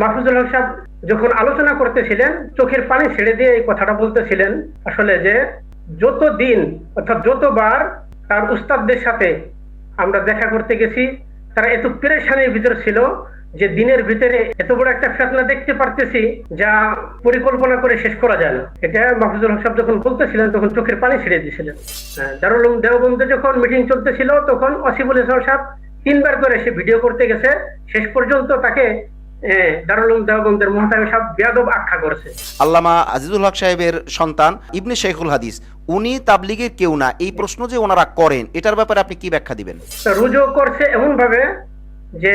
মাহফুজুল হক সাহেব যখন আলোচনা করতেছিলেন চোখের পানি ছেড়ে দিয়ে এই কথাটা বলতেছিলেন আসলে যে যত দিন অর্থাৎ যতবার তার উস্তাদদের সাথে আমরা দেখা করতে গেছি তারা এত পেরেশানির ভিতর ছিল যে দিনের ভিতরে এত বড় একটা ফেতনা দেখতে পারতেছি যা পরিকল্পনা করে শেষ করা যায় না। এটা মাহফুজুল হক সাহেব যখন বলতেছিলেন তখন চোখের পানি ছেড়ে দিয়েছিলেন। হ্যাঁ, দারুল দেওবন্দে যখন মিটিং চলতেছিল তখন অসিফুল ইসলাম সাহেব তিনবার করে সে ভিডিও করতে গেছে। শেষ পর্যন্ত তাকে দারুল দেওবন্দের মোহতামি সাহেব বেয়াদব আখ্যা করেছে। আল্লামা আজিজুল হক সাহেবের সন্তান ইবনে শেখুল হাদিস উনি তাবলিগের কেউ না। এই প্রশ্ন যে ওনারা করেন এটার ব্যাপারে আপনি কি ব্যাখ্যা দিবেন? রুজু করছে এমন ভাবে যে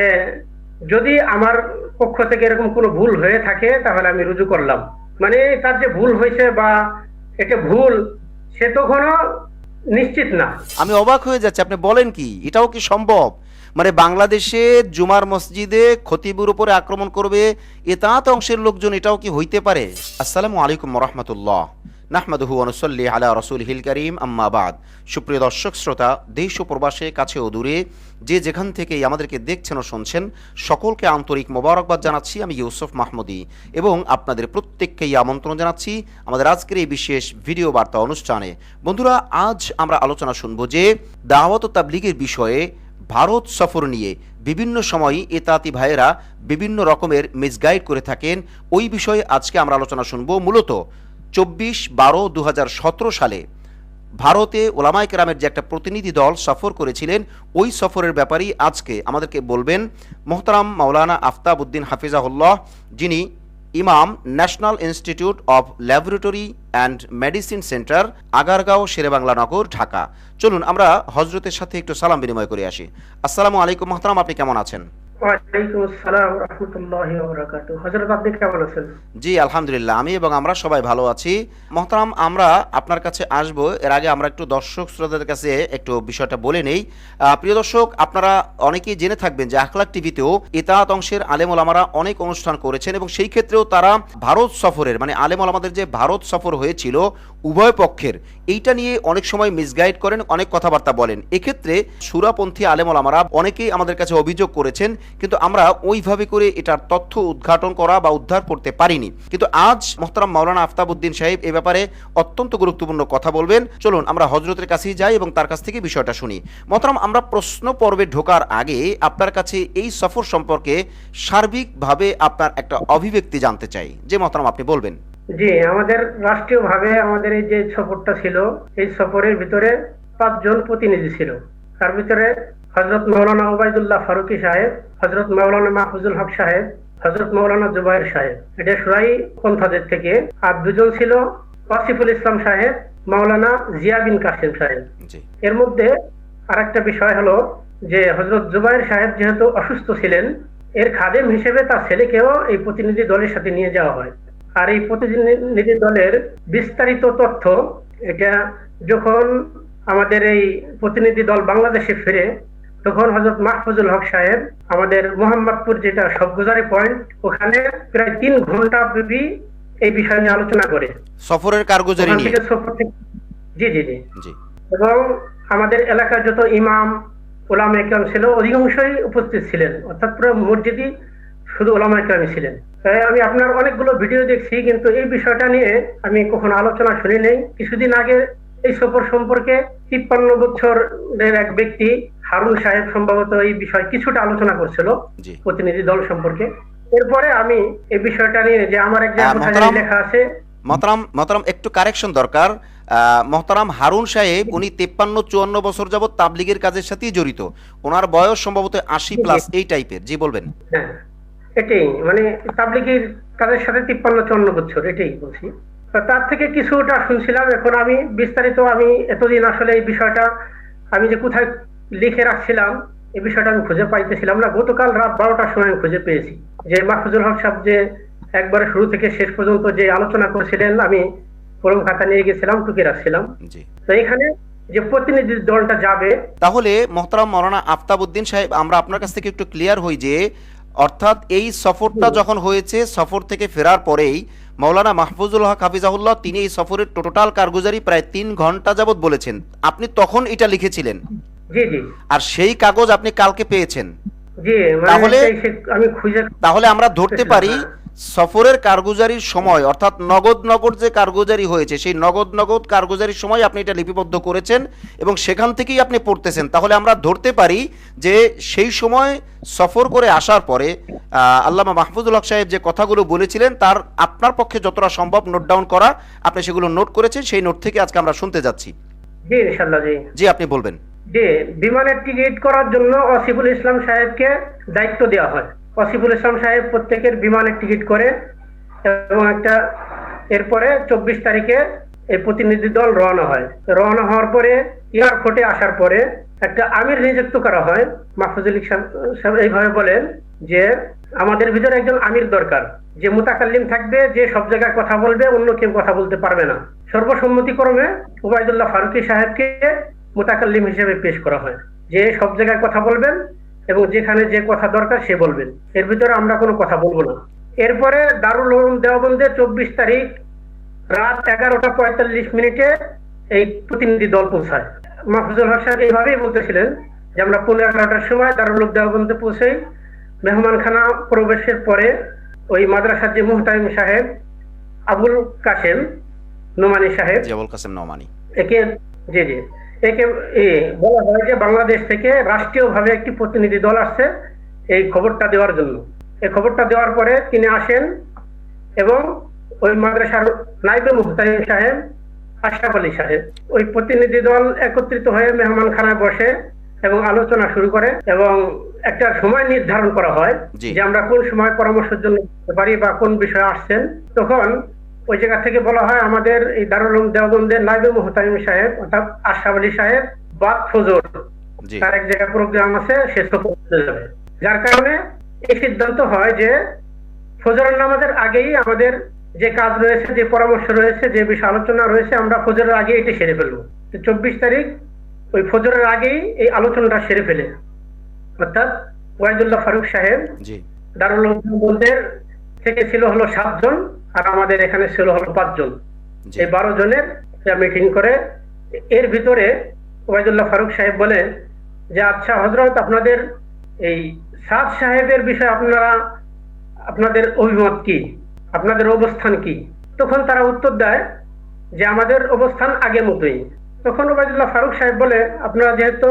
যদি আমার পক্ষ থেকে এরকম কোনো ভুল হয়ে থাকে তাহলে আমি রুজু করলাম। মানে তার যে ভুল হয়েছে বা এটা ভুল সে তখনও নিশ্চিত না। আমি অবাক হয়ে যাচ্ছি। আপনি বলেন কি? এটাও কি সম্ভব? মানে বাংলাদেশে জুমার মসজিদে খতিবুর উপরে আক্রমণ করবে এ এতাত অংশের লোকজন, এটাও কি হইতে পারে? আসসালামু আলাইকুম রহমতুল্লাহ। নাহমাদুহু অনুসল্লি আলা রসুল হিল করিম আম্মাবাদ সুপ্রিয় দর্শক, শ্রোতা, দেশ ও প্রবাসে, কাছে ও দূরে, যে যেখান থেকেই আমাদেরকে দেখছেন ও শুনছেন, সকলকে আন্তরিক মোবারকবাদ জানাচ্ছি। আমি ইউসুফ মাহমুদি এবং আপনাদের প্রত্যেককেই আমন্ত্রণ জানাচ্ছি আমাদের আজকের এই বিশেষ ভিডিও বার্তা অনুষ্ঠানে। বন্ধুরা, আজ আমরা আলোচনা শুনব যে দাওয়াত ও তাবলিগের বিষয়ে ভারত সফর নিয়ে বিভিন্ন সময় এতাতি ভাইয়েরা বিভিন্ন রকমের মিসগাইড করে থাকেন। ওই বিষয়ে আজকে আমরা আলোচনা শুনব। মূলত চব্বিশ বারো দু সালে ভারতে ওলামাই কেরামের যে একটা প্রতিনিধি দল সফর করেছিলেন, ওই সফরের ব্যাপারেই আজকে আমাদেরকে বলবেন মোহতারাম মাওলানা আফতাব উদ্দিন হাফিজাহুল্লাহ, যিনি ইমাম National Institute of Laboratory and Medicine Center, Agargaon, Sherebangla Nagar, Dhaka. চলুন আমরা হজরতের সাথে একটু সালাম বিনিময় করে আসি। আসসালামু আলাইকুম মহতারাম, আপনি কেমন আছেন? জি, আলহামদুলিল্লাহ। আমি এবং আমরা সবাই ভালো আছি। আমরা আপনার কাছে আসব। এর আগে আমরা একটু দর্শক শ্রোতাদের কাছে একটু বিষয়টা বলে নেই। প্রিয় দর্শক, আপনারা অনেকেই জেনে থাকবেন যে আখলাক টিভিতেও ইতাহাত অংশের আলেমল আমারা অনেক অনুষ্ঠান করেছেন এবং সেই ক্ষেত্রেও তারা ভারত সফরের মানে আলেমল আমাদের যে ভারত সফর হয়েছিল উভয় পক্ষের, এইটা নিয়ে অনেক সময় মিসগাইড করেন, অনেক কথাবার্তা বলেন। এক্ষেত্রে সুরাপন্থী আলেমল আমারা অনেকেই আমাদের কাছে অভিযোগ করেছেন কিন্তু আমরা ওইভাবে করে এটার তথ্য উদ্ঘাটন করা বা উদ্ধার করতে পারিনি। কিন্তু আজ মোহতারাম মাওলানা আফতাবউদ্দিন সাহেব এ ব্যাপারে অত্যন্ত গুরুত্বপূর্ণ কথা বলবেন। চলুন, আমরা হজরতের কাছেই যাই এবং তার কাছ থেকে বিষয়টা শুনি। মোহতারাম, আমরা প্রশ্ন পর্বে ঢোকার আগে আপনার কাছে এই সফর সম্পর্কে সার্বিকভাবে আপনার একটা অভিব্যক্তি জানতে চাই। যে মোহতারাম, আপনি বলবেন। জি, আমাদের রাষ্ট্রীয় ভাবে আমাদের এই যে সফরটা ছিল, এই সফরের ভিতরে পাঁচজন প্রতিনিধি ছিল। তার ভিতরে হজরত মৌলানা ওবায়দুল্লাহ ফারুকি সাহেব হজরত মৌলানা মাহফুজুল হক সাহেব হজরত মৌলানা জুবাইর সাহেব। এটা সুরাই পন্থাদের থেকে। আর দুজন ছিল ওয়াসিফুল ইসলাম সাহেব মাওলানা জিয়া বিন কাসিম সাহেব। এর মধ্যে আরেকটা বিষয় হলো যে হজরত জুবাইর সাহেব যেহেতু অসুস্থ ছিলেন এর খাদেম হিসেবে তার ছেলেকেও এই প্রতিনিধি দলের সাথে নিয়ে যাওয়া হয়। আর এই প্রতিনিধি দলের বিস্তারিত তথ্য এটা যখন আমাদের এই প্রতিনিধি দল বাংলাদেশে ফিরে তখন হজরত মাহফুজুল হক সাহেব আমাদের মোহাম্মদপুর যেটা সবগুজারি পয়েন্ট ওখানে প্রায় তিন ঘণ্টা ব্যাপী এই বিষয় নিয়ে আলোচনা করে। সফরের কারগুজারি নিয়ে? সফর জি জি জি। জি। এবং আমাদের এলাকার যত ইমাম ওলামা একরাম ছিল অধিকাংশই উপস্থিত ছিলেন। অর্থাৎ পুরো মসজিদই শুধু ওলামা একরামই ছিলেন। তাই আমি আপনার অনেকগুলো ভিডিও দেখছি কিন্তু এই বিষয়টা নিয়ে আমি কখনো আলোচনা শুনি নেই। কিছুদিন আগে এই সফর সম্পর্কে তিপ্পান্ন বছরের এক ব্যক্তি হারুন সাহেব সম্ভবত এই বিষয় কিছুটা আলোচনা করছিল প্রতিনিধি দল সম্পর্কে। এরপরে আমি এই বিষয়টা নিয়ে যে আমার এক আহ, জায়গায় মোহতারাম- লেখা আছে। মহতারাম মহতারাম একটু কারেকশন দরকার। মহতারাম হারুন সাহেব উনি তেপ্পান্ন চুয়ান্ন বছর যাবৎ তাবলিগের কাজের সাথেই জড়িত। ওনার বয়স সম্ভবত আশি প্লাস এই টাইপের জি বলবেন। হ্যাঁ এটাই। মানে তাবলিগের কাজের সাথে তিপ্পান্ন চুয়ান্ন বছর এটাই বলছি। তার থেকে কিছুটা শুনছিলাম। এখন আমি বিস্তারিত আমি এতদিন আসলে এই বিষয়টা আমি যে কোথায় লিখে রাখছিলাম এই বিষয়টা আমি খুঁজে পাইতেছিলাম না। গতকাল রাত বারোটার সময় আমি খুঁজে পেয়েছি যে মাহফুজুল হক সাহেব যে একবারে শুরু থেকে শেষ পর্যন্ত যে আলোচনা করেছিলেন আমি খাতা নিয়ে গেছিলাম টুকে রাখছিলাম। তো এখানে যে প্রতিনিধি দলটা যাবে তাহলে মহতারাম মৌলানা আফতাবউদ্দিন সাহেব আমরা আপনার কাছ থেকে একটু ক্লিয়ার হই যে অর্থাৎ এই সফরটা যখন হয়েছে সফর থেকে ফেরার পরেই মৌলানা মাহফুজুল হক হাফিজাহুল্লাহ তিনি এই সফরের টোটাল কারগুজারি প্রায় তিন ঘণ্টা যাবৎ বলেছেন। আপনি তখন এটা লিখেছিলেন। আর সেই কাগজ আপনি কালকে পেয়েছেন। মানে তাহলে- তাহলে আমরা ধরতে পারি সফরের কারগুজারির সময় অর্থাৎ নগদ নগদ যে কারগুজারি হয়েছে সেই নগদ নগদ কারগুজারির সময় আপনি এটা লিপিবদ্ধ করেছেন এবং সেখান থেকেই আপনি পড়তেছেন। তাহলে আমরা ধরতে পারি যে সেই সময় সফর করে আসার পরে আহ, আল্লামা মাহফুজুল হক সাহেব যে কথাগুলো বলেছিলেন তার আপনার পক্ষে যতটা সম্ভব নোট ডাউন করা আপনি সেগুলো নোট করেছেন সেই নোট থেকে আজকে আমরা শুনতে যাচ্ছি। জি আপনি বলবেন। যে বিমানের টিকিট করার জন্য অসিফুল ইসলাম সাহেবকে দায়িত্ব দেওয়া হয়। অসিফুল ইসলাম সাহেব প্রত্যেকের বিমানের টিকিট করে এবং একটা এরপরে চব্বিশ তারিখে এই প্রতিনিধি দল রওনা হয়। রওনা হওয়ার পরে এয়ারপোর্টে আসার পরে একটা আমির নিযুক্ত করা হয়। মাহফুজুল ইসলাম এইভাবে বলেন যে, আমাদের ভিতরে একজন আমির দরকার। যে মুতাকাল্লিম থাকবে, যে সব জায়গায় কথা বলবে, অন্য কেউ কথা বলতে পারবে না। সর্বসম্মতিক্রমে ওবায়দুল্লাহ ফারুকি সাহেবকে মুতাকাল্লিম হিসেবে পেশ করা হয়। যে সব জায়গায় কথা বলবেন এবং যেখানে যে কথা দরকার সে বলবেন। এর ভিতরে আমরা কোনো কথা বলব না। এরপরে দারুল উলুম দেওবন্দে চব্বিশ তারিখ রাত এগারোটা পঁয়তাল্লিশ মিনিটে এই প্রতিনিধি দল পৌঁছায়। মাহফুজুল হক সাহেব এইভাবেই বলতেছিলেন যে আমরা পনেরো এগারোটার সময় দারুল উলুম দেওবন্দে পৌঁছাই মেহমানখানা প্রবেশের পরে ওই মাদ্রাসার যে মুহতামিম সাহেব আবুল কাসেম নোমানি সাহেব কাসেম নওমানি একে জি জি। একে বলা হয় যে বাংলাদেশ থেকে রাষ্ট্রীয়ভাবে একটি প্রতিনিধি দল আসছে এই খবরটা দেওয়ার জন্য। এই খবরটা দেওয়ার পরে তিনি আসেন এবং ওই মাদ্রাসার নাইবে মুহতামিম সাহেব আশরাফ আলী সাহেব ওই প্রতিনিধি দল একত্রিত হয়ে মেহমানখানায় বসে এবং আলোচনা শুরু করে এবং একটা সময় নির্ধারণ করা হয় যে আমরা কোন সময় পরামর্শের জন্য পারি বা কোন বিষয়ে আসছেন। তখন ওই জায়গা থেকে বলা হয় আমাদের এই দারুল দেওবন্দের নাইবে মুহতামিম সাহেব অর্থাৎ আশরাফ আলী সাহেব বাদ ফজর। তার এক জায়গায় প্রোগ্রাম আছে সে সফর করতে যাবে। যার কারণে এই সিদ্ধান্ত হয় যে ফজরের নামাজের আগেই আমাদের যে কাজ রয়েছে যে পরামর্শ রয়েছে যে বিষয় আলোচনা রয়েছে আমরা ফজরের আগে এটি সেরে ফেলব। চব্বিশ তারিখ ওই ফজরের আগেই এই আলোচনাটা সেরে ফেলে। অর্থাৎ ওয়াইদুল্লাহ ফারুক সাহেব দারুল থেকে ছিল হলো সাতজন। আর আমাদের এখানে ছিল হলো পাঁচজন এই বারো জনের মিটিং করে এর ভিতরে ওবায়দুল্লাহ ফারুক সাহেব বলেন যে আচ্ছা হজরত আপনাদের এই সাদ সাহেবের বিষয়ে আপনারা আপনাদের অভিমত কি? আপনাদের অবস্থান কি? তখন তারা উত্তর দেয় যে আমাদের অবস্থান আগের মতোই। তখন ওবায়দুল্লাহ ফারুক সাহেব বলে আপনারা যেহেতু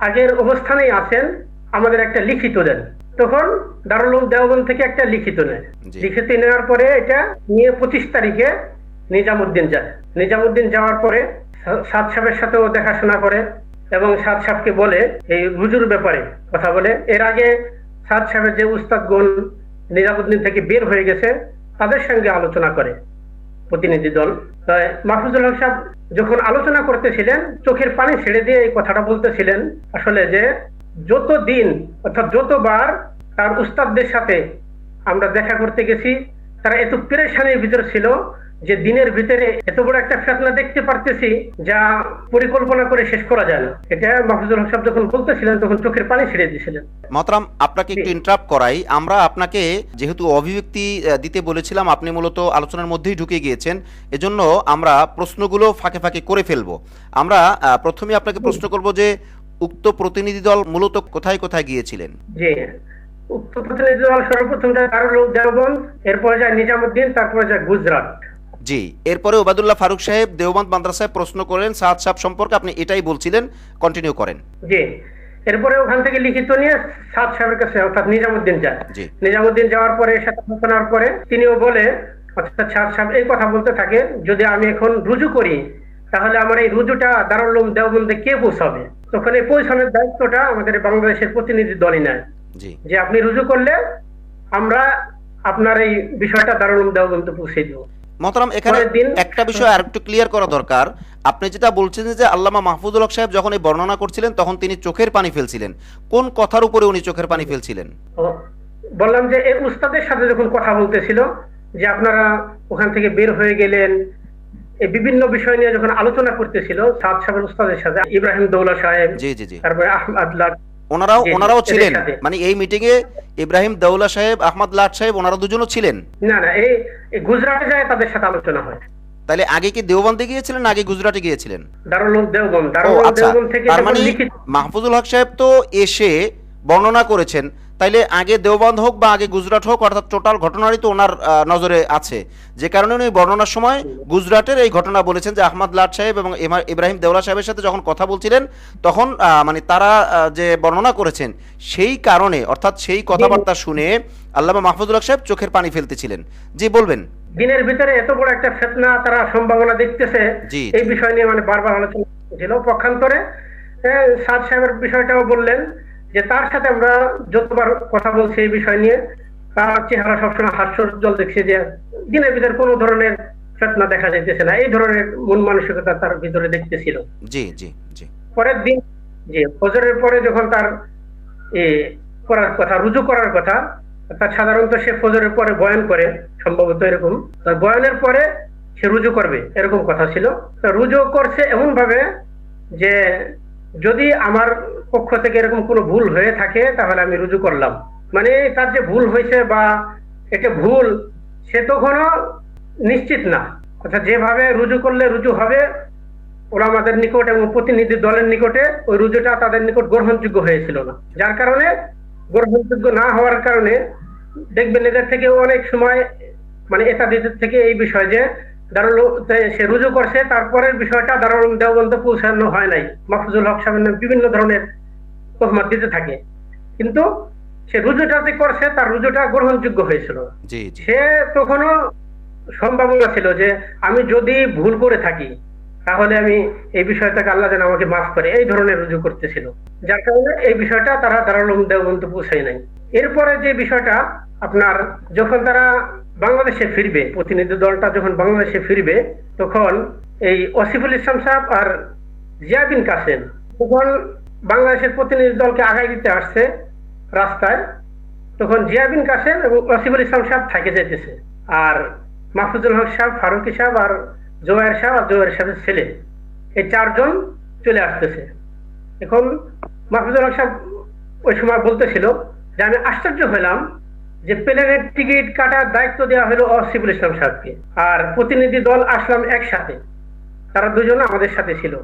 আগের অবস্থানেই আছেন আমাদের একটা লিখিত দেন। তখন দারুল দেওবন্দ থেকে একটা লিখিত নেয়। লিখিত নেওয়ার পরে এটা নিয়ে পঁচিশ তারিখে নিজামুদ্দিন যায়। নিজামুদ্দিন যাওয়ার পরে সাদ সাহেবের সাথেও দেখাশোনা করে এবং সাদ সাহেবকে বলে এই রুজুর ব্যাপারে কথা বলে। এর আগে সাদ সাহেবের যে উস্তাদগণ নিজামুদ্দিন থেকে বের হয়ে গেছে তাদের সঙ্গে আলোচনা করে প্রতিনিধি দল। মাহফুজুল হক সাহেব যখন আলোচনা করতেছিলেন চোখের পানি ছেড়ে দিয়ে এই কথাটা বলতেছিলেন আসলে যে যত দিন অর্থাৎ যতবার তার উস্তাদদের সাথে আমরা দেখা করতে গেছি তারা এত পেরেশানির ভিতর ছিল যে দিনের ভিতরে এত বড় একটা ফেতনা দেখতে পারতেছি যা পরিকল্পনা করে শেষ করা যায় না। এটা মাহফুজুল হক সাহেব যখন বলতেছিলেন তখন চোখের পানি ছেড়ে দিয়েছিলেন। মতরাম আপনাকে একটু ইন্টারাপ্ট করাই। আমরা আপনাকে যেহেতু অভিব্যক্তি দিতে বলেছিলাম আপনি মূলত আলোচনার মধ্যেই ঢুকে গিয়েছেন। এজন্য আমরা প্রশ্নগুলো ফাঁকে ফাঁকে করে ফেলব। আমরা প্রথমে আপনাকে প্রশ্ন করব যে উক্ত প্রতিনিধি দল মূলত কোথায় কোথায় গিয়েছিলেন? যে উত্তর প্রতিনিধি দল সর্বপ্রথম যায় দারুল দেওবন্দ এরপরে যায় নিজামুদ্দিন তারপরে যায় গুজরাট। জি এরপরে ওবায়দুল্লাহ ফারুক সাহেব দেওবন্দ মাদ্রাসায় প্রশ্ন করেন সাদ সাহেব সম্পর্কে আপনি এটাই বলছিলেন কন্টিনিউ করেন। জি এরপরে ওখান থেকে লিখিত নিয়ে সাদ সাহেবের কাছে অর্থাৎ নিজামুদ্দিন যায়। জি। নিজামুদ্দিন যাওয়ার পরে সাথে আলোচনার পরে তিনিও বলে অর্থাৎ সাদ সাহেব এই কথা বলতে থাকে যদি আমি এখন রুজু করি তাহলে আমার এই রুজুটা দারুল দেওবন্দে কে পৌঁছাবে? তখন এই পৌঁছানোর দায়িত্বটা আমাদের বাংলাদেশের প্রতিনিধি দলই নেয়। যে আপনি রুজু করলে আমরা আপনার এই বিষয়টা দারুল দেওবন্দে পৌঁছে দেবো। মতরাম এখানে একটা বিষয় আর একটু ক্লিয়ার করা দরকার। আপনি যেটা বলছেন যে আল্লামা মাহফুজুল হক সাহেব যখন এই বর্ণনা করছিলেন তখন তিনি চোখের পানি ফেলছিলেন। কোন কথার উপরে উনি চোখের পানি ফেলছিলেন? বললাম যে এই উস্তাদের সাথে যখন কথা বলতেছিল যে আপনারা ওখান থেকে বের হয়ে গেলেন বিভিন্ন বিষয় নিয়ে যখন আলোচনা করতেছিল সাদ সাহেবের উস্তাদের সাথে ইব্রাহিম দৌলা সাহেব জি জি জি। তারপরে আহমদ লাট ওনারাও ওনারাও ছিলেন? মানে এই মিটিং এ ইব্রাহিম দৌলা সাহেব আহমদ লাট সাহেব ওনারা দুজনও ছিলেন? না না এই গুজরাটে যায় তাদের সাথে আলোচনা হয়। তাহলে আগে কি দেওবন্দে গিয়েছিলেন আগে গুজরাটে গিয়েছিলেন? দারুল আচ্ছা। থেকে তার মানে মাহফুজুল হক সাহেব তো এসে বর্ণনা করেছেন তাইলে আগে দেওবন্দ হোক বা আগে গুজরাট হোক অর্থাৎ টোটাল ঘটনারই তো ওনার নজরে আছে। যে কারণে উনি বর্ণনার সময় গুজরাটের এই ঘটনা বলেছেন যে আহমদ লাট সাহেব এবং ইব্রাহিম দেওলা সাহেবের সাথে যখন কথা বলছিলেন তখন মানে তারা যে বর্ণনা করেছেন সেই কারণে অর্থাৎ সেই কথাবার্তা শুনে আল্লামা মাহফুজুল হক সাহেব চোখের পানি ফেলতেছিলেন। জি বলবেন। দিনের ভিতরে এত বড় একটা ফেতনা তারা সম্ভাবনা দেখতেছে এই বিষয় নিয়ে মানে বারবার আলোচনা ছিল পক্ষান্তরে সাদ সাহেবের বিষয়টাও বললেন যে তার সাথে আমরা যতবার কথা বলছি এই বিষয় নিয়ে তার চেহারা সবসময় হাস্যজ্জ্বল দেখছে যে দিনের ভিতরে কোনো ধরনের ফেতনা দেখা যাইতেছে না। এই ধরনের মন মানসিকতা তার ভিতরে দেখতেছিল। জি জি জি। পরের দিন যে ফজরের পরে যখন তার এ, করার কথা রুজু করার কথা অর্থাৎ সাধারণত সে ফজরের পরে বয়ান করে সম্ভবত এরকম। তো বয়ানের পরে সে রুজু করবে এরকম কথা ছিল। তো রুজু করছে এমন ভাবে যে যদি আমার পক্ষ থেকে এরকম কোনো ভুল হয়ে থাকে, তাহলে আমি রুজু করলাম। মানে তার যে ভুল হয়েছে বা এটা ভুল, সে তো কোনো নিশ্চিত না। অর্থাৎ যেভাবে রুজু করলে রুজু হবে, ওরা আমাদের নিকট এবং প্রতিনিধি দলের নিকটে ওই রুজুটা তাদের নিকট গ্রহণযোগ্য হয়েছিল না। যার কারণে গ্রহণযোগ্য না হওয়ার কারণে দেখবেন এদের থেকে অনেক সময় মানে এতাদিদের থেকে এই বিষয় যে দারুল সে রুজু করছে তারপরের বিষয়টা দারুল দেওবন্ধ পৌঁছানো হয় নাই। মাহফুজুল হক সাহেবের নামে বিভিন্ন ধরনের তহমত দিতে থাকে। কিন্তু সে রুজুটাতে করছে তার রুজুটা গ্রহণযোগ্য হয়েছিল। সে তখনও সম্ভাবনা ছিল যে আমি যদি ভুল করে থাকি তাহলে আমি এই বিষয়টাকে আল্লাহ যেন আমাকে মাফ করে এই ধরনের রুজু করতেছিল। যার কারণে এই বিষয়টা তারা দারুল দেওবন্ত পৌঁছায় নাই। এরপরে যে বিষয়টা আপনার যখন তারা বাংলাদেশে ফিরবে, প্রতিনিধি দলটা যখন বাংলাদেশে ফিরবে, তখন এই ওসিফুল ইসলাম সাহেব আর জিয়া বিন কাসেম তখন বাংলাদেশের প্রতিনিধি দলকে আগায় দিতে আসছে রাস্তায়। তখন জিয়াবিন কাসেম এবং ওসিফুল ইসলাম সাহেব থাকে যেতেছে। আর মাহফুজুল হক সাহেব, ফারুকি সাহেব আর জোয়ার সাহেব আর জোয়ার সাহেবের ছেলে। এই চারজন চলে আসতেছে। এখন মাহফুজুল হক সাহেব ওই সময় বলতেছিল যে, আমি আশ্চর্য হলাম যে প্লেনের টিকিট কাটার দায়িত্ব দেওয়া হলো অসিফুল ইসলাম সাহেবকে। আর প্রতিনিধি দল আসলাম একসাথে। তারা দুজন আমাদের সাথে ছিল।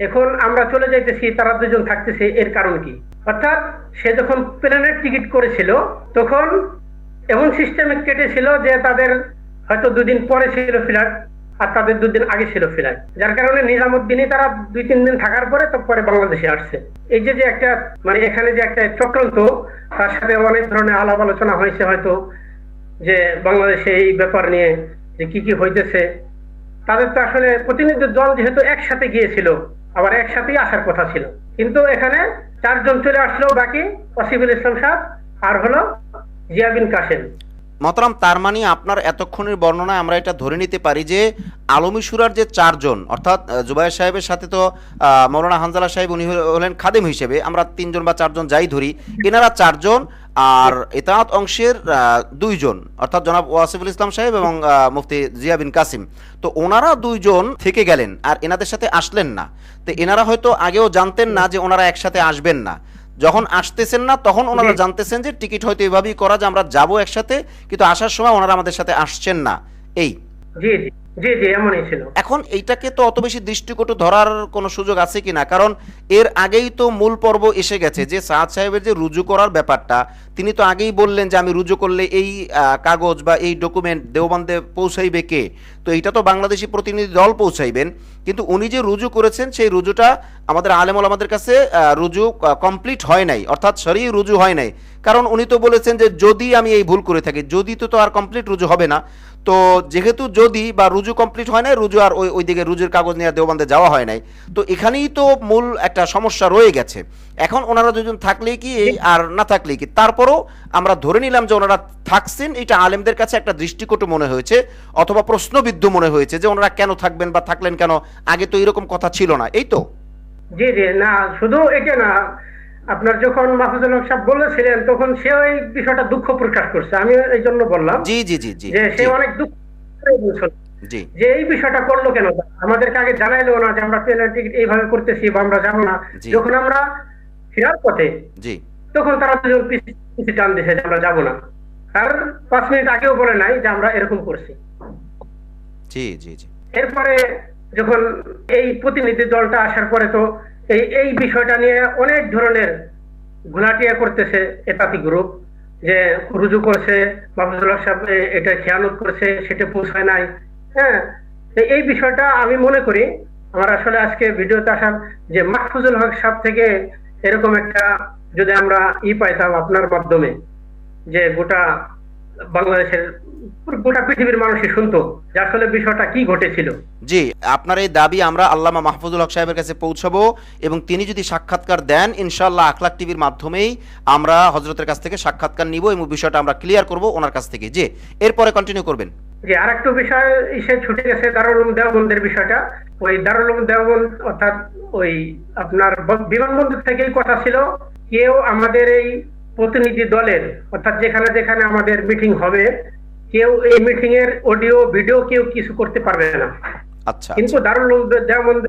এখন আমরা চলে যাইতেছি, তারা দুজন থাকতেছে, এর কারণ কি? অর্থাৎ সে যখন প্লেনের টিকিট করেছিল, তখন এমন সিস্টেমে কেটেছিল যে তাদের হয়তো দুদিন পরে ছিল ফ্লাইট। আর তাদের দুদিন আগে ছিল ফ্লাইট যার কারণে নিজামুদ্দিনই তারা দুই, তিন দিন থাকার পরে পরে বাংলাদেশে আসছে। এই যে যে একটা মানে এখানে যে একটা চক্রান্ত, তার সাথে অনেক ধরনের আলাপ আলোচনা হয়েছে হয়তো, যে বাংলাদেশে এই ব্যাপার নিয়ে যে কি কি হইতেছে। তাদের তো আসলে প্রতিনিধি দল যেহেতু একসাথে গিয়েছিল, আবার একসাথেই আসার কথা ছিল। কিন্তু এখানে চারজন চলে আসলো, বাকি ওসিফুল ইসলাম সাহেব আর হলো জিয়া বিন কাসেম মতরাম তার মানে আপনার এতক্ষণের বর্ণনায় আমরা এটা ধরে নিতে পারি যে আলমী সুরার যে চারজন অর্থাৎ আহ, জুবাইর সাহেবের সাথে তো মৌলানা হানজালা সাহেব উনি হলেন খাদেম হিসেবে আমরা তিনজন বা চারজন যাই ধরি এনারা চারজন আর এতাত অংশের দুইজন অর্থাৎ জনাব ওয়াসিফুল ইসলাম সাহেব এবং মুফতি জিয়া বিন কাসিম। তো ওনারা দুইজন থেকে গেলেন আর এনাদের সাথে আসলেন না। তো এনারা হয়তো আগেও জানতেন না যে ওনারা একসাথে আসবেন না। যখন আসতেছেন না তখন ওনারা জানতেছেন যে টিকিট হয়তো এভাবেই করা যে আমরা যাব একসাথে কিন্তু আসার সময় ওনারা আমাদের সাথে আসছেন না। এই। এখন এইটাকে তো অত বেশি দৃষ্টিকটু ধরার কোনো সুযোগ আছে কিনা? কারণ এর আগেই তো মূল পর্ব এসে গেছে যে সাদ সাহেবের যে রুজু করার ব্যাপারটা, তিনি তো আগেই বললেন যে আমি রুজু করলে এই কাগজ বা এই ডকুমেন্ট দেওবন্দে পৌঁছাইবে কে? তো এইটা তো বাংলাদেশি প্রতিনিধি দল পৌঁছাইবেন। কিন্তু উনি যে রুজু করেছেন, সেই রুজুটা আমাদের আলেমল আমাদের কাছে রুজু কমপ্লিট হয় নাই। অর্থাৎ সরি রুজু হয় নাই। কারণ উনি তো বলেছেন যে যদি আমি এই ভুল করে থাকি, যদি তো আর কমপ্লিট রুজু হবে না। তো যেহেতু যদি বা রুজু কমপ্লিট হয় নাই, রুজু আর ওই ওইদিকে রুজুর কাগজ নিয়ে দেওবন্দে যাওয়া হয় নাই, তো এখানেই তো মূল একটা সমস্যা রয়ে গেছে। এখন ওনারা দুজন থাকলেই কি আর না থাকলেই কি? তারপরও আমরা ধরে নিলাম যে ওনারা থাকছেন, এটা আলেমদের কাছে একটা দৃষ্টিকটু মনে হয়েছে, অথবা প্রশ্নবিদ্ধ মনে হয়েছে যে ওনারা কেন থাকবেন বা থাকলেন কেন? আগে তো এরকম কথা ছিল না, এই তো? জি জি, না, শুধু এটা না আপনার যখন মাহফুজুল হক সাহেব বলেছিলেন তখন সে ওই বিষয়টা দুঃখ প্রকাশ করছে। আমি এই জন্য বললাম জি জি জি জি যে সে অনেক দুঃখ বলছিল। জি। যে এই বিষয়টা করল কেন? আমাদেরকে আগে জানাইলো না যে আমরা টিকিট এইভাবে করতেছি বা আমরা যাব না। যখন আমরা ফেরার পথে জি। তখন তারা দুজন পিছিয়ে টান দিছে যে আমরা যাব না। আর পাঁচ মিনিট আগেও বলে নাই যে আমরা এরকম করছি। জি জি জি। এরপরে যখন এই প্রতিনিধি দলটা আসার পরে তো এই এই বিষয়টা নিয়ে অনেক ধরনের ঘোলাটিয়া করতেছে এতাতি গ্রুপ যে রুজু করছে, মাহফুজুল্লাহ সাহেব এটা খেয়ানত করছে, সেটা পৌঁছায় নাই। হ্যাঁ এই বিষয়টা আমি মনে করি, আমার আসলে আজকে ভিডিওতে আসার যে মাহফুজুল হক সাহেব থেকে এরকম একটা যদি আমরা ই পাইতাম আপনার মাধ্যমে, যে গোটা বাংলাদেশের গোটা পৃথিবীর মানুষই শুনতো যে আসলে বিষয়টা কি ঘটেছিল? জি আপনার এই দাবি আমরা আল্লামা মাহফুজুল হক সাহেবের কাছে পৌঁছাবো এবং তিনি যদি সাক্ষাৎকার দেন ইনশাল্লাহ আখলাক টিভির মাধ্যমেই আমরা হজরতের কাছ থেকে সাক্ষাৎকার নিব এবং বিষয়টা আমরা ক্লিয়ার করব ওনার কাছ থেকে। জি এরপরে কন্টিনিউ করবেন। যে আর একটু বিষয় এসে ছুটে গেছে দেওবন্দের বিষয়টা। ওই দেওবন্দ অর্থাৎ ওই আপনার বিমানবন্দর থেকেই কথা ছিল। কেউ আমাদের এই প্রতিনিধি দলের অর্থাৎ যেখানে যেখানে আমাদের মিটিং হবে কেউ এই মিটিং এর অডিও ভিডিও কেউ কিছু করতে পারবে না। আচ্ছা কিন্তু দারুল দেওবন্দ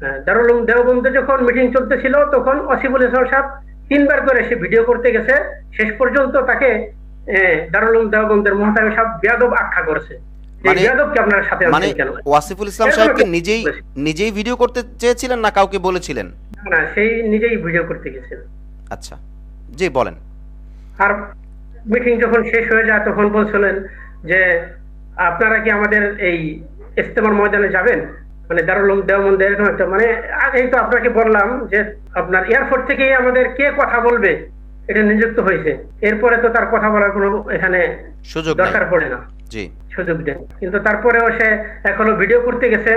হ্যাঁ, দারুল দেওবন্দে যখন মিটিং চলতেছিল তখন অসিবুল ইসলাম সাহেব তিনবার করে সে ভিডিও করতে গেছে। শেষ পর্যন্ত তাকে দারুল দেওবন্দের সাহেব বেয়াদব আখ্যা করেছে। মানে- বেয়াদবকে আপনার সাথে মানে ওয়াসিফুল ইসলাম নিজেই নিজেই ভিডিও করতে চেয়েছিলেন না কাউকে বলেছিলেন? না সেই নিজেই ভিডিও করতে গেছেন আচ্ছা জি বলেন। আর মিটিং যখন শেষ হয়ে যায় তখন বলছিলেন যে আপনারা কি আমাদের এই ইস্তেমার ময়দানে যাবেন? মানে দারুল উলুম এরকম একটা মানে আগেই তো আপনাকে বললাম যে আপনার এয়ারপোর্ট থেকেই আমাদের কে কথা বলবে? এটা নিযুক্ত হয়েছে। এরপরে তো তার কথা বলার কোনো এখানে সুযোগ দরকার পড়ে না। জি। সুযোগ দেন কিন্তু তারপরেও সে এখনও ভিডিও করতে গেছে।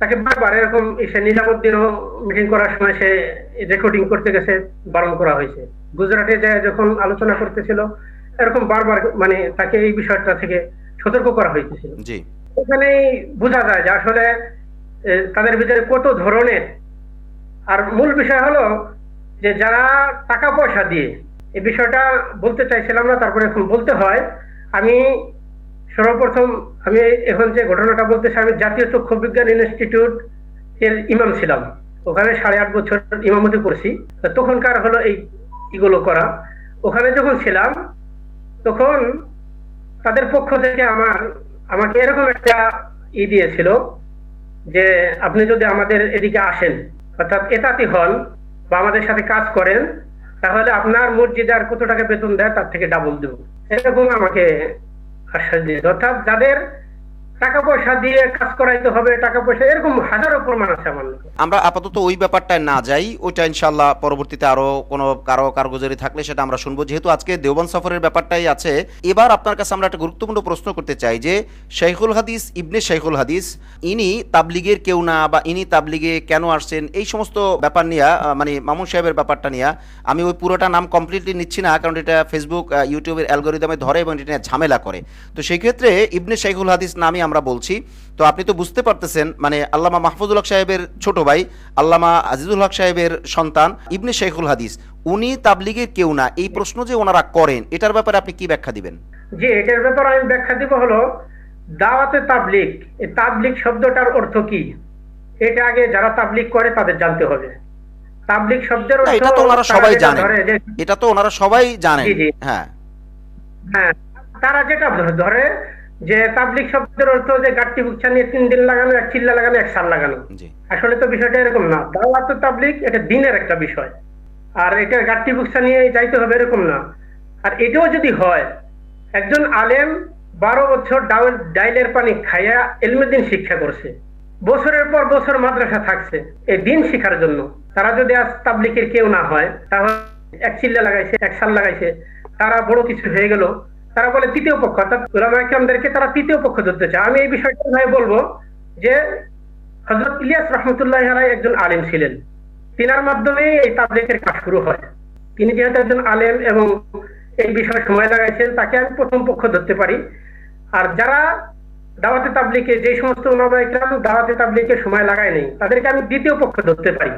তাকে বারবার এরকম সে নিজামুদ্দিনও মিটিং করার সময় সে রেকর্ডিং করতে গেছে বারণ করা হয়েছে। গুজরাটে যায় যখন আলোচনা করতেছিল এরকম বারবার মানে তাকে এই বিষয়টা থেকে সতর্ক করা হয়েছিল জি। এখানেই বোঝা যায় যে আসলে তাদের ভিতরে কত ধরনের আর মূল বিষয় হলো যে যারা টাকা পয়সা দিয়ে এই বিষয়টা বলতে চাইছিলাম না তারপরে এখন বলতে হয়। আমি সর্বপ্রথম আমি এখন যে ঘটনাটা বলতেছি আমি জাতীয় চক্ষু বিজ্ঞান ইনস্টিটিউট এর ইমাম ছিলাম। ওখানে সাড়ে আট বছর ইমামতি করছি। তখনকার হলো এই এগুলো করা। ওখানে যখন ছিলাম তখন তাদের পক্ষ থেকে আমার, আমাকে এরকম একটা ই দিয়েছিল যে, আপনি যদি আমাদের এদিকে আসেন, অর্থাৎ এতাতি হন বা আমাদের সাথে কাজ করেন, তাহলে আপনার মসজিদে আর কত টাকা বেতন দেয় তার থেকে ডাবল দেব। এরকম আমাকে আশ্বাস দিয়েছে। অর্থাৎ যাদের টাকা পয়সা দিয়ে কাজ করাইতে হবে টাকা পয়সা এরকম হাজারো প্রমাণ আছে আমার আমরা আপাতত ওই ব্যাপারটায় না যাই, ওইটা ইনশাল্লাহ পরবর্তীতে আরও কারও কারগুজারি থাকলে সেটা আমরা শুনব। যেহেতু আজকে দেওবান সফরের ব্যাপারটাই আছে, এবার আপনার কাছে আমরা একটা গুরুত্বপূর্ণ প্রশ্ন করতে চাই যে শেখুল হাদিস ইবনে শেখুল হাদিস, ইনি তাবলিগের কেউ না বা ইনি তাবলিগে কেন আসছেন, এই সমস্ত ব্যাপার নিয়ে মানে মামুন সাহেবের ব্যাপারটা নিয়ে, আমি ওই পুরোটা নাম কমপ্লিটলি নিচ্ছি না, কারণ এটা ফেসবুক ইউটিউবের অ্যালগোরিদমে ধরে এবং এটা ঝামেলা করে। তো সেই ক্ষেত্রে ইবনে শেখুল হাদিস নামই আমরা বলছি তো আপনি তো বুঝতে পারতেছেন মানে আল্লামা মাহফুজুল হক সাহেবের ছোট ভাই আল্লামা আজিজুল হক সাহেবের সন্তান ইবনে শেখুল হাদিস। উনি তাবলিগের কেউ না। এই প্রশ্ন যে ওনারা করেন এটার ব্যাপারে আপনি কি ব্যাখ্যা দিবেন? যে এটার ব্যাপারে আমি ব্যাখ্যা দিব হলো দাওয়াতে তাবলিক এই তাবলিক শব্দটার অর্থ কি? এটা আগে যারা তাবলিক করে তাদের জানতে হবে। তাবলিক শব্দের অর্থ এটা তো ওনারা সবাই জানেন। এটা তো ওনারা সবাই জানেন। জি, জি। হ্যাঁ। হ্যাঁ তারা যেটা ধরে যে তাবলিক শব্দের অর্থ যে গাঠটি বুকছা নিয়ে তিন দিন লাগানো এক চিল্লা লাগানো এক সাল লাগানো। আসলে তো বিষয়টা এরকম না। দাওয়াত তাবলিক এটা দিনের একটা বিষয়। আর এটা গাঠটি বুকসা নিয়ে যাইতে হবে এরকম না। আর এটাও যদি হয় একজন আলেম বারো বছর ডাউল ডাইলের পানি খাইয়া এলমেদিন শিক্ষা করছে। বছরের পর বছর মাদ্রাসা থাকছে। এই দিন শিখার জন্য। তারা যদি আজ তাবলিকের কেউ না হয় তাহলে এক চিল্লা লাগাইছে এক সাল লাগাইছে তারা বড় কিছু হয়ে গেল। তারা বলে তৃতীয় পক্ষ, অর্থাৎ ওলামাইকামদেরকে তারা তৃতীয় পক্ষ ধরতে চায়। আমি এই বিষয়টা ভাই বলব যে হজরত ইলিয়াস রহমতুল্লাহ আলাই একজন আলেম ছিলেন। তিনার মাধ্যমে এই তাবলিকের কাজ শুরু হয়। তিনি যেহেতু একজন আলেম এবং এই বিষয়ে সময় লাগাইছেন, তাকে আমি প্রথম পক্ষ ধরতে পারি। আর যারা দাওয়াতে তাবলিকে যে সমস্ত ওলামা ইকরাম দাওয়াতে তাবলিকে সময় লাগায় নেই, তাদেরকে আমি দ্বিতীয় পক্ষ ধরতে পারি।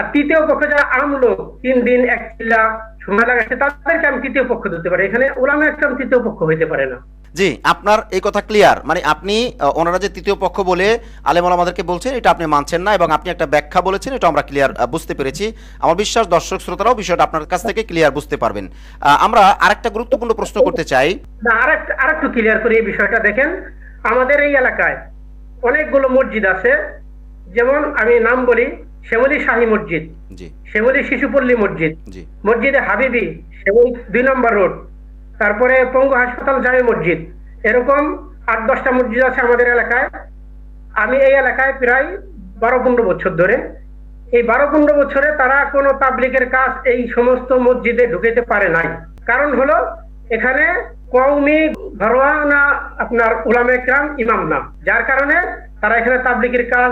আর তৃতীয় পক্ষ যারা আম লোক তিন দিন এক চিল্লা সময় লাগাইছে তাদেরকে আমি তৃতীয় পক্ষ ধরতে পারি। এখানে ওলামা একরাম তৃতীয় পক্ষ হইতে পারে না। জি আপনার এই কথা ক্লিয়ার মানে আপনি ওনারা যে তৃতীয় পক্ষ বলে আলেম আমাদেরকে বলছেন এটা আপনি মানছেন না এবং আপনি একটা ব্যাখ্যা বলেছেন এটা আমরা ক্লিয়ার বুঝতে পেরেছি। আমার বিশ্বাস দর্শক শ্রোতারাও বিষয়টা আপনার কাছ থেকে ক্লিয়ার বুঝতে পারবেন। আমরা আরেকটা গুরুত্বপূর্ণ প্রশ্ন করতে চাই। আরেকটু ক্লিয়ার করি এই বিষয়টা দেখেন। আমাদের এই এলাকায় অনেকগুলো মসজিদ আছে। যেমন আমি নাম বলি শ্যামলী শাহী মসজিদ শ্যামলী শিশুপল্লী মসজিদ মসজিদে হাবিবি দুই নম্বর রোড তারপরে পঙ্গু হাসপাতাল জামে মসজিদ। এরকম আট দশটা মসজিদ আছে আমাদের এলাকায়। আমি এই এলাকায় প্রায় বারো পনেরো বছর ধরে। এই বারো পনেরো বছরে তারা কোনো তাবলিকের কাজ এই সমস্ত মসজিদে ঢুকেতে পারে নাই। কারণ হলো এখানে কৌমি ঘরোয়া না আপনার উলামে একরাম ইমাম না। যার কারণে তারা এখানে তাবলিকের কাজ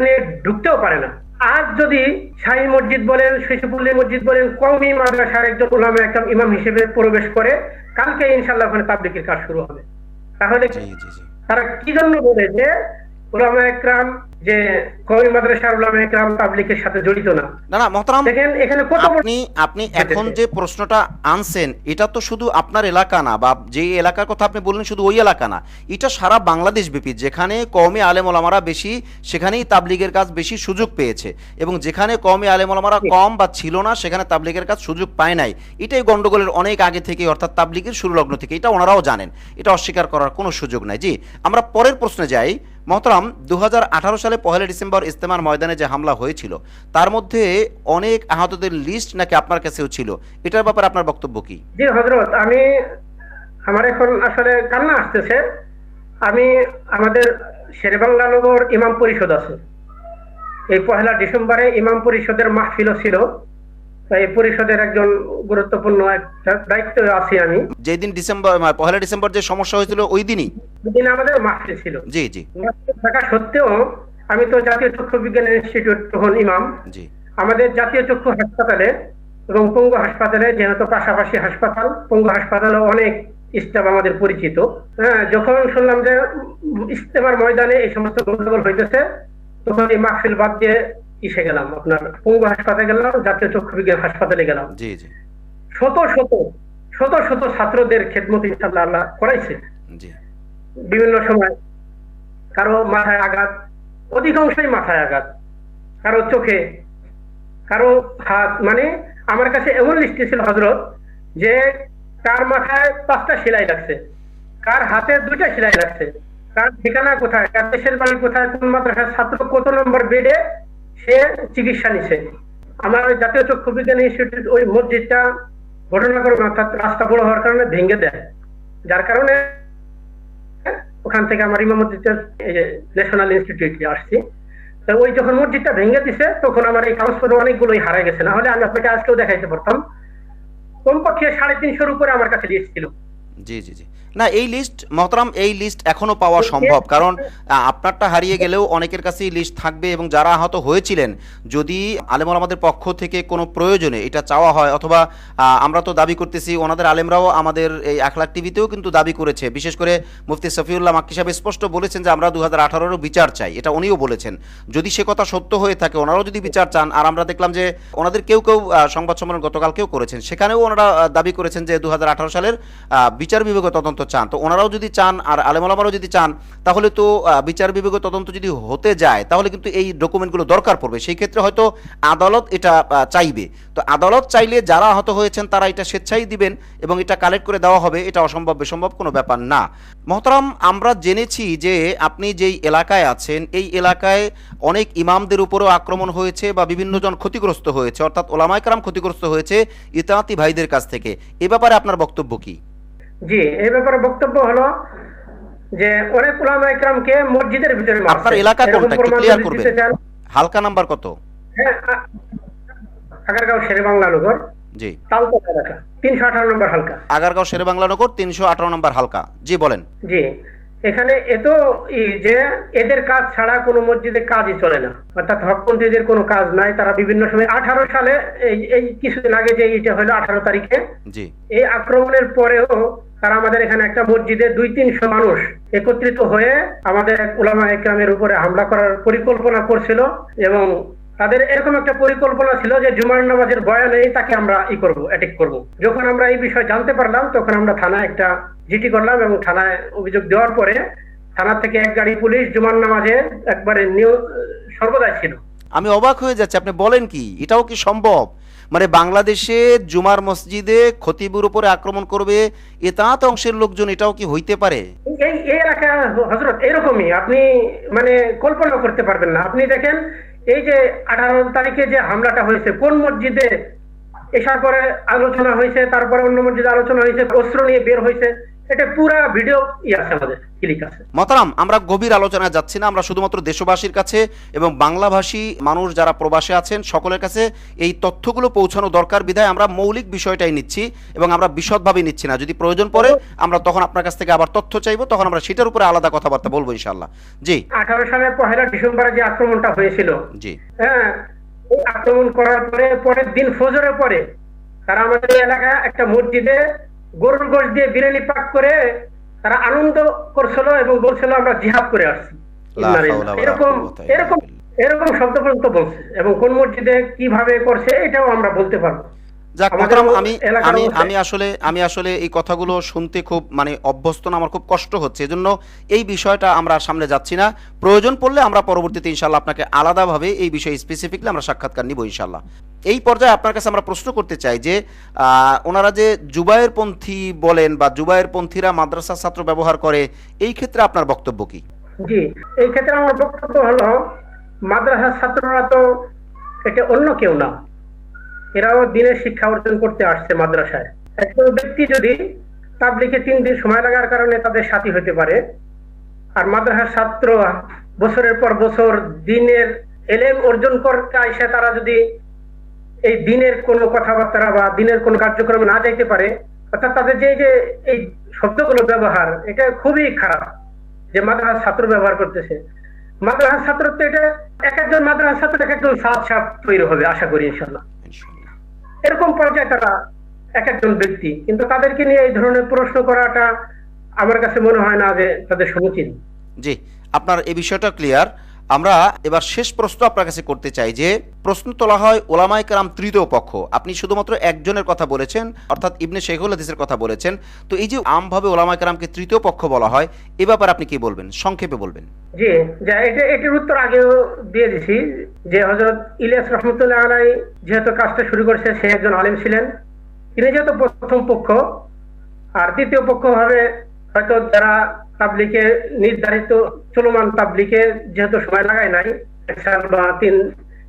নিয়ে ঢুকতেও পারে না। আজ যদি শাহী মসজিদ বলেন শিশুপল্লী মসজিদ বলেন কমই মাদ্রাসার একজন উলামে একটা ইমাম হিসেবে প্রবেশ করে কালকে ইনশাল্লাহ ওখানে তাবলিকের কাজ শুরু হবে। তাহলে তারা কি জন্য বলে যে উলামা একরাম যে কওমি মাদ্রাসার উলামা একরাম তাবলিকের সাথে জড়িত না। না না মহতারাম দেখেন এখানে কত আপনি আপনি এখন যে প্রশ্নটা আনছেন এটা তো শুধু আপনার এলাকা না বা যে এলাকার কথা আপনি বললেন শুধু ওই এলাকা না এটা সারা বাংলাদেশ ব্যাপী যেখানে কমে আলেম ওলামারা বেশি সেখানেই তাবলিগের কাজ বেশি সুযোগ পেয়েছে এবং যেখানে কমে আলেম ওলামারা কম বা ছিল না সেখানে তাবলিগের কাজ সুযোগ পায় নাই। এটাই গন্ডগোলের অনেক আগে থেকে অর্থাৎ তাবলিগের শুরু লগ্ন থেকে এটা ওনারাও জানেন এটা অস্বীকার করার কোনো সুযোগ নাই। জি আমরা পরের প্রশ্নে যাই। মহতরাম দু সালে পহেলা ডিসেম্বর ইস্তেমার ময়দানে যে হামলা হয়েছিল, তার মধ্যে অনেক আহতদের লিস্ট নাকি আপনার কাছেও ছিল? এটার ব্যাপারে আপনার বক্তব্য কি? জি হজরত আমি, আমার এখন আসলে কান্না আসতেছে। আমি, আমাদের শেরেবাংলা নগর ইমাম পরিষদ আছে। এই পহেলা ডিসেম্বরে ইমাম পরিষদের মাহফিলও ছিল। এই পরিষদের একজন গুরুত্বপূর্ণ দায়িত্ব আছি আমি। যেদিন ডিসেম্বর মানে পহেলা ডিসেম্বর যে সমস্যা হয়েছিল ওই দিনই? সেদিন আমাদের মাহফিল ছিল। জি জি। থাকা সত্ত্বেও আমি তো জাতীয় চক্ষু বিজ্ঞান ইনস্টিটিউট তখন ইমাম। জি। আমাদের জাতীয় চক্ষু হাসপাতালে এবং পঙ্গু হাসপাতালে যেহেতু পাশাপাশি হাসপাতাল পঙ্গু হাসপাতালে অনেক স্টাফ আমাদের পরিচিত। হ্যাঁ যখন শুনলাম যে ইস্তেমার ময়দানে এই সমস্ত গন্ডগোল হইতেছে তখন এই মাহফিল বাদ দিয়ে ইসে গেলাম? আপনার পঙ্গু হাসপাতালে গেলাম? জাতীয় চক্ষু বিজ্ঞান হাসপাতালে গেলাম। জি জি। শত শত শত শত ছাত্রদের খেদমত ইনশাল্লাহ আল্লাহ করাইছে। জি। বিভিন্ন সময় কারও মাথায় আঘাত অধিকাংশই মাথায় আঘাত। কারও চোখে কারও হাত মানে আমার কাছে এমন লিস্টি ছিল হজরত যে কার মাথায় পাঁচটা সেলাই লাগছে কার হাতে দুইটা সেলাই লাগছে কার ঠিকানা কোথায় কার দেশের বাড়ি কোথায় কোন মাদ্রাসার ছাত্র কত নম্বর বেডে সে চিকিৎসা নিছে। আমার জাতীয় চক্ষু বিজ্ঞান ইনস্টিটিউট ওই মসজিদটা ঘটনাক্রমে অর্থাৎ রাস্তা বড় হওয়ার কারণে ভেঙে দেয়। যার কারণে ওখান থেকে আমার ইমাম মসজিদের ন্যাশনাল ইনস্টিটিউটে আসছি। তো ওই যখন মসজিদটা ভেঙে দিছে, তখন আমার এই কাগজপত্র অনেকগুলোই হারাই গেছে। না হলে আমি আপনাকে আজকেও দেখাইতে পারতাম। কমপক্ষে সাড়ে তিনশোর উপরে আমার কাছে লিস্ট ছিল। জি জি জি। না এই লিস্ট মহতরাম এই লিস্ট এখনও পাওয়া সম্ভব। কারণ আপনারটা হারিয়ে গেলেও অনেকের কাছেই লিস্ট থাকবে এবং যারা আহত হয়েছিলেন যদি আলেমর আমাদের পক্ষ থেকে কোনো প্রয়োজনে এটা চাওয়া হয় অথবা আমরা তো দাবি করতেছি ওনাদের আলেমরাও আমাদের এই আখলাক টিভিতেও কিন্তু দাবি করেছে। বিশেষ করে মুফতি সফিউল্লাহ মাক্কি সাহেব স্পষ্ট বলেছেন যে আমরা দু হাজার আঠারোরও বিচার চাই এটা উনিও বলেছেন। যদি সে কথা সত্য হয়ে থাকে ওনারাও যদি বিচার চান আর আমরা দেখলাম যে ওনাদের কেউ কেউ সংবাদ সম্মেলন গতকালকেও করেছেন সেখানেও ওনারা দাবি করেছেন যে দু হাজার আঠারো সালের বিচার বিভাগীয় তদন্ত চান। তো ওনারাও যদি চান আর আলেমালামারও যদি চান, তাহলে তো বিচার বিভাগীয় তদন্ত যদি হতে যায়, তাহলে কিন্তু এই ডকুমেন্টগুলো দরকার পড়বে। সেই ক্ষেত্রে হয়তো আদালত এটা চাইবে। তো আদালত চাইলে যারা আহত হয়েছেন তারা এটা স্বেচ্ছাই দিবেন এবং এটা কালেক্ট করে দেওয়া হবে। এটা অসম্ভব, বেসম্ভব কোনো ব্যাপার না। মহতারাম, আমরা জেনেছি যে আপনি যেই এলাকায় আছেন, এই এলাকায় অনেক ইমামদের উপরেও আক্রমণ হয়েছে বা বিভিন্ন জন ক্ষতিগ্রস্ত হয়েছে। অর্থাৎ ওলামাইকারাম ক্ষতিগ্রস্ত হয়েছে ইতাতি ভাইদের কাছ থেকে। এ ব্যাপারে আপনার বক্তব্য কি? জি এই ব্যাপারে বক্তব্য হলো যে অনেক উলামা একরামকে মসজিদের ভিতরে। আপনার এলাকা কোনটা একটু ক্লিয়ার করবেন। হালকা নাম্বার কত? হ্যাঁ আগারগাঁও শেরে বাংলা নগর। জি। তালতলা এলাকা নম্বর হালকা। আগারগাঁও শেরেবাংলা নগর তিনশো আঠারো নম্বর হালকা। জি বলেন। জি। এখানে এত যে এদের কাজ ছাড়া কোনো মসজিদে কাজই চলে না। অর্থাৎ হকপন্থীদের কোনো কাজ নাই। তারা বিভিন্ন সময় আঠারো সালে এই এই কিছুদিন আগে যে এটা হলো আঠারো তারিখে জি। এই আক্রমণের পরেও তারা আমাদের এখানে একটা মসজিদে দুই তিনশো মানুষ একত্রিত হয়ে আমাদের এক উলামা একরামের উপরে হামলা করার পরিকল্পনা করছিল এবং তাদের এরকম একটা পরিকল্পনা ছিল যে জুমার নামাজের বয়ানেই তাকে আমরা ই করব অ্যাটেক করব। যখন আমরা এই বিষয় জানতে পারলাম, তখন আমরা থানায় একটা জিটি করলাম এবং থানায় অভিযোগ দেওয়ার পরে থানা থেকে এক গাড়ি পুলিশ জুমার নামাজে একবারে নিউ সর্বদাই ছিল। আমি অবাক হয়ে যাচ্ছি, আপনি বলেন কি? এটাও কি সম্ভব? মানে বাংলাদেশে জুমার মসজিদে খতিবুর উপরে আক্রমণ করবে এতাত অংশের লোকজন, এটাও কি হইতে পারে? এই এলাকা হজরত এরকমই। আপনি মানে কল্পনা করতে পারবেন না। আপনি দেখেন, এই যে আঠারো তারিখে যে হামলাটা হয়েছে, কোন মসজিদে এসার পরে আলোচনা হয়েছে, তারপরে অন্য মসজিদে আলোচনা হয়েছে, অস্ত্র নিয়ে বের হয়েছে এটা পুরা ভিডিও আছে আমাদের ক্লিক আছে। মতারাম আমরা গভীর আলোচনায় যাচ্ছি না আমরা শুধুমাত্র দেশবাসীর কাছে এবং বাংলাভাষী মানুষ যারা প্রবাসে আছেন সকলের কাছে এই তথ্যগুলো পৌঁছানো দরকার। বিধায় আমরা মৌলিক বিষয়টাই নিচ্ছি এবং আমরা বিশদভাবে নিচ্ছি না। যদি প্রয়োজন পড়ে আমরা তখন আপনার কাছ থেকে আবার তথ্য চাইব তখন আমরা সেটার উপরে আলাদা কথাবার্তা বলব ইনশাল্লাহ জি। আঠারো সালের পহেলা ডিসেম্বরে যে আক্রমণটা হয়েছিল জি। হ্যাঁ আক্রমণ করার পরে পরের দিন ফজরের পরে তারা আমাদের এলাকায় একটা মসজিদে গরুর গোশ দিয়ে বিরিয়ানি পাক করে তারা আনন্দ করছিল এবং বলছিল আমরা জিহাদ করে আসছি। এরকম এরকম এরকম শব্দ পর্যন্ত বলছে এবং কোন মসজিদে কীভাবে করছে এটাও আমরা বলতে পারব। যাক মোহতারাম আমি আমি আমি আসলে আমি আসলে এই কথাগুলো শুনতে খুব মানে অভ্যস্ত না আমার খুব কষ্ট হচ্ছে। এজন্য এই বিষয়টা আমরা সামনে যাচ্ছি না। প্রয়োজন পড়লে আমরা পরবর্তীতে ইনশাল্লাহ আপনাকে আলাদাভাবে এই বিষয়ে স্পেসিফিকলি আমরা সাক্ষাৎকার নিব ইনশাল্লাহ এই পর্যায়ে আপনার কাছে আমরা প্রশ্ন করতে চাই যে ওনারা যে জুবায়ের পন্থী বলেন বা জুবায়ের পন্থীরা মাদ্রাসা ছাত্র ব্যবহার করে এই ক্ষেত্রে আপনার বক্তব্য কি? জি এই ক্ষেত্রে আমার বক্তব্য হলো মাদ্রাসার ছাত্ররা তো এটা অন্য কেউ না। এরাও দিনের শিক্ষা অর্জন করতে আসছে মাদ্রাসায়। একজন ব্যক্তি যদি তাবলিকে তিন দিন সময় লাগার কারণে তাদের সাথী হতে পারে, আর মাদ্রাসার ছাত্র বছরের পর বছর দিনের এলেম অর্জন করতে এসে তারা যদি এই দিনের কোনো কথাবার্তা বা দিনের কোনো কার্যক্রমে না যাইতে পারে, অর্থাৎ তাদের যে যে এই শব্দগুলো ব্যবহার, এটা খুবই খারাপ যে মাদ্রাসার ছাত্র ব্যবহার করতেছে। মাদ্রাসার ছাত্র তো এটা, এক একজন মাদ্রাসার ছাত্র এক একজন সাত সাপ তৈরি হবে, আশা করি ইনশাল্লাহ এরকম পর্যায়ে তারা এক একজন ব্যক্তি। কিন্তু তাদেরকে নিয়ে এই ধরনের প্রশ্ন করাটা আমার কাছে মনে হয় না যে তাদের সমুচিত জি, আপনার এই বিষয়টা ক্লিয়ার আমরা এবার শেষ প্রশ্ন আপনার কাছে করতে চাই যে, প্রশ্ন তোলা হয় ওলামাই কারাম তৃতীয় পক্ষ। আপনি শুধুমাত্র একজনের কথা বলেছেন, অর্থাৎ ইবনে শেখুল হাদিসের কথা বলেছেন। তো এই যে আমভাবে ওলামাই কারামকে তৃতীয় পক্ষ বলা হয়, এ ব্যাপারে আপনি কি বলবেন? সংক্ষেপে বলবেন। জি, যা এটা, এটির উত্তর আগেও দিয়ে দিছি যে হজরত ইলিয়াস রহমতুল্লাহ আলাই যেহেতু কাজটা শুরু করেছে, সে একজন আলিম ছিলেন। তিনি যেহেতু প্রথম পক্ষ, আর তৃতীয় পক্ষ হবে হয়তো যারা তাবলিকে নির্ধারিত চলমান তাবলিকে যেহেতু সময় লাগায় নাই সাল বা তিন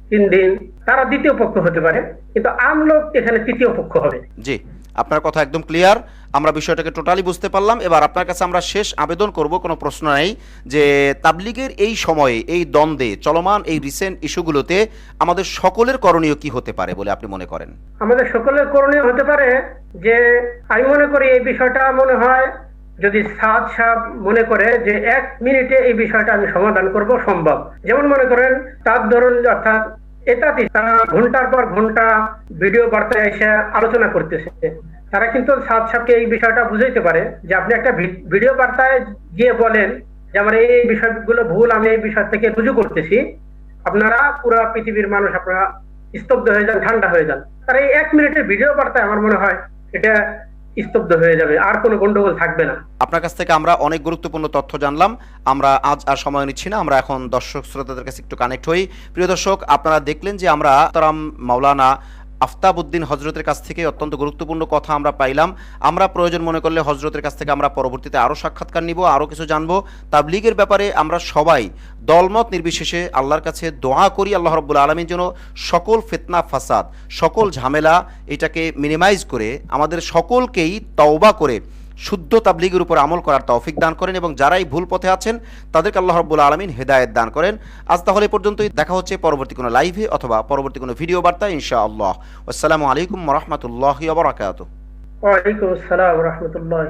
তিন দিন তারা দ্বিতীয় পক্ষ হতে পারে কিন্তু আম লোক এখানে তৃতীয় পক্ষ হবে। জি আপনার কথা একদম ক্লিয়ার আমরা বিষয়টাকে টোটালি বুঝতে পারলাম। এবার আপনার কাছে আমরা শেষ আবেদন করব কোনো প্রশ্ন নেই যে তাবলিগের এই সময়ে এই দ্বন্দ্বে চলমান এই রিসেন্ট ইস্যুগুলোতে আমাদের সকলের করণীয় কি হতে পারে বলে আপনি মনে করেন? আমাদের সকলের করণীয় হতে পারে যে আমি মনে করি এই বিষয়টা মনে হয় যদি সাদ সাহ মনে করে যে এক মিনিটে এই বিষয়টা আমি সমাধান করব, সম্ভব। যেমন মনে করেন, তার ধরুন, অর্থাৎ তারা ঘণ্টার পর ঘণ্টা ভিডিও বার্তায় এসে আলোচনা করতেছে। তারা কিন্তু সাদ সাহকে এই বিষয়টা বুঝাইতে পারে যে আপনি একটা ভিডিও বার্তায় গিয়ে বলেন যে আমার এই এই বিষয়গুলো ভুল, আমি এই বিষয় থেকে রুজু করতেছি। আপনারা পুরো পৃথিবীর মানুষ, আপনারা স্তব্ধ হয়ে যান, ঠান্ডা হয়ে যান। তার এই এক মিনিটের ভিডিও বার্তায় আমার মনে হয় এটা স্তব্ধ হয়ে যাবে, আর কোনো গন্ডগোল থাকবে না। আপনার কাছ থেকে আমরা অনেক গুরুত্বপূর্ণ তথ্য জানলাম। আমরা আজ আর সময় নিচ্ছি না, আমরা এখন দর্শক শ্রোতাদের কাছে একটু কানেক্ট হই। প্রিয় দর্শক, আপনারা দেখলেন যে আমরা তারাম মাওলানা আফতাবউদ্দিন হজরতের কাছ থেকে অত্যন্ত গুরুত্বপূর্ণ কথা আমরা পাইলাম। আমরা প্রয়োজন মনে করলে হজরতের কাছ থেকে আমরা পরবর্তীতে আরও সাক্ষাৎকার নিব আরও কিছু জানব। তাবলিগের ব্যাপারে আমরা সবাই দলমত নির্বিশেষে আল্লাহর কাছে দোয়া করি, আল্লাহ রব্বুল আলমীর জন্য সকল ফেতনা, ফাসাদ, সকল ঝামেলা এটাকে মিনিমাইজ করে আমাদের সকলকেই তওবা করে শুদ্ধ তাবলিগের উপর আমল করার তৌফিক দান করেন এবং যারাই ভুল পথে আছেন, তাদেরকে আল্লাহ রব্বুল আলমিন হেদায়েত দান করেন। আজ তাহলে পর্যন্তই। দেখা হচ্ছে পরবর্তী কোনো লাইভে অথবা পরবর্তী কোনো ভিডিও বার্তা, ইনশাআল্লাহ। আসসালামু আলাইকুম রহমতুল্লাহ বারাকাতুহ। ওয়ালাইকুম আসসালাম রহমতুল্লাহ